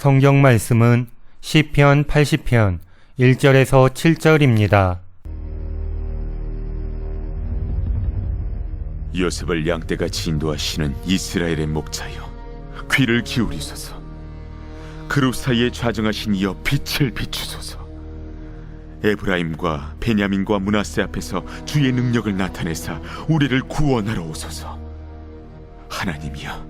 성경 말씀은 시편 80편 1절에서 7절입니다. 요셉을 양떼같이 인도하시는 이스라엘의 목자여 귀를 기울이소서 그룹 사이에 좌정하신 이여 빛을 비추소서 에브라임과 베냐민과 문하세 앞에서 주의 능력을 나타내사 우리를 구원하러 오소서. 하나님이여,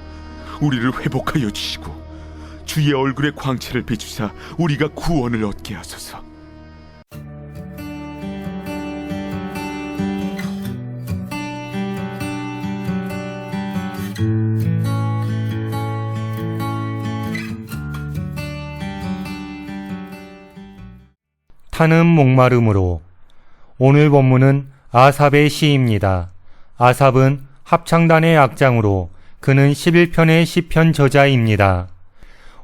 우리를 회복하여 주시고 주의 얼굴의 광채를 비추사 우리가 구원을 얻게 하소서. 타는 목마름으로 오늘 본문은 아삽의 시입니다. 아삽은 합창단의 악장으로 그는 11편의 시편 저자입니다.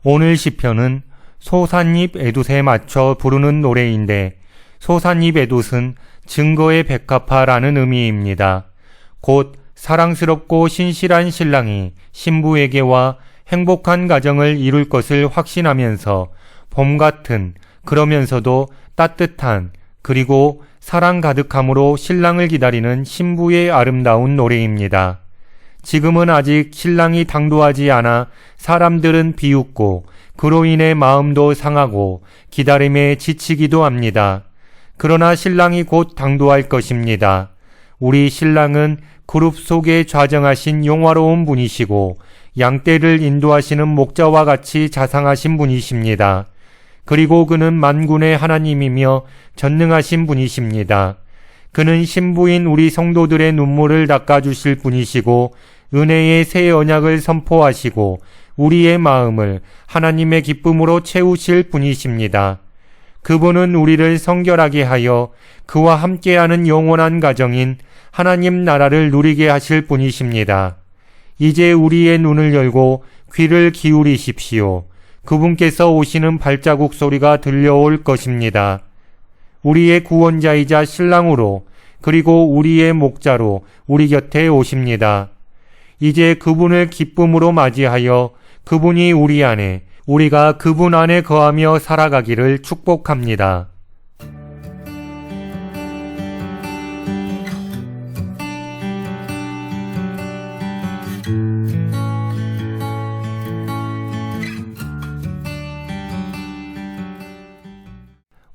오늘 시편은 소산잎 에돛에 맞춰 부르는 노래인데 소산잎 에돛은 증거의 백합화라는 의미입니다. 곧 사랑스럽고 신실한 신랑이 신부에게와 행복한 가정을 이룰 것을 확신하면서 봄 같은 그러면서도 따뜻한 그리고 사랑 가득함으로 신랑을 기다리는 신부의 아름다운 노래입니다. 지금은 아직 신랑이 당도하지 않아 사람들은 비웃고 그로 인해 마음도 상하고 기다림에 지치기도 합니다. 그러나 신랑이 곧 당도할 것입니다. 우리 신랑은 그룹 속에 좌정하신 용화로운 분이시고 양떼를 인도하시는 목자와 같이 자상하신 분이십니다. 그리고 그는 만군의 하나님이며 전능하신 분이십니다. 그는 신부인 우리 성도들의 눈물을 닦아주실 분이시고 은혜의 새 언약을 선포하시고 우리의 마음을 하나님의 기쁨으로 채우실 분이십니다. 그분은 우리를 성결하게 하여 그와 함께하는 영원한 가정인 하나님 나라를 누리게 하실 분이십니다. 이제 우리의 눈을 열고 귀를 기울이십시오. 그분께서 오시는 발자국 소리가 들려올 것입니다. 우리의 구원자이자 신랑으로 그리고 우리의 목자로 우리 곁에 오십니다. 이제 그분을 기쁨으로 맞이하여 그분이 우리 안에 우리가 그분 안에 거하며 살아가기를 축복합니다.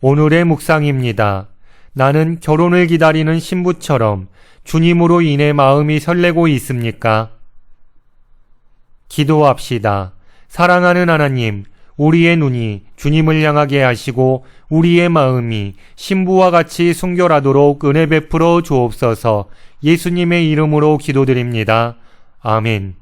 오늘의 묵상입니다. 나는 결혼을 기다리는 신부처럼 주님으로 인해 마음이 설레고 있습니까? 기도합시다. 사랑하는 하나님, 우리의 눈이 주님을 향하게 하시고 우리의 마음이 신부와 같이 순결하도록 은혜 베풀어 주옵소서 예수님의 이름으로 기도드립니다. 아멘.